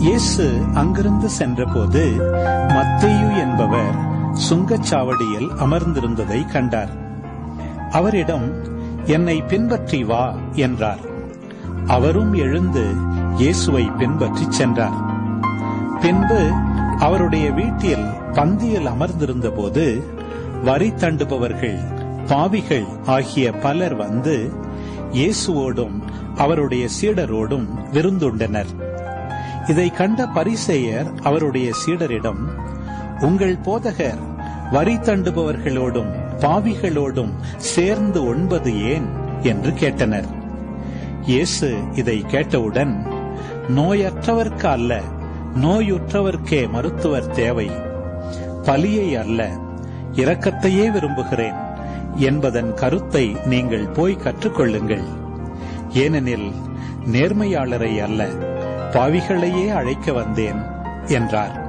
இயேசு அங்கிருந்து சென்றபோது மத்தேயு என்பவர் சுங்கச்சாவடியில் அமர்ந்திருந்ததை கண்டார். அவரிடம் என்னை பின்பற்றி வா என்றார். அவரும் எழுந்து இயேசுவை பின்பற்றிச் சென்றார். பின்பு அவருடைய வீட்டில் பந்தியில் அமர்ந்திருந்தபோது வரி தண்டுபவர்கள் பாவிகள் ஆகிய பலர் வந்து இயேசுவோடும் அவருடைய சீடரோடும் விருந்துண்டனர். இதை கண்ட பரிசேயர் அவருடைய சீடரிடம் உங்கள் போதகர் வரி தண்டுபவர்களோடும் பாவிகளோடும் சேர்ந்து ஒன்பது ஏன்? என்று கேட்டனர். இயேசு இதை கேட்டவுடன் நோயற்றவர்க்கு அல்ல நோயுற்றவர்க்கே மருத்துவர் தேவை. பலியை அல்ல இரக்கத்தையே விரும்புகிறேன் என்பதன் கருத்தை நீங்கள் போய் கற்றுக்கொள்ளுங்கள். ஏனெனில் நேர்மையாளரை அல்ல பாவிகளையே அழைக்க வந்தேன் என்றார்.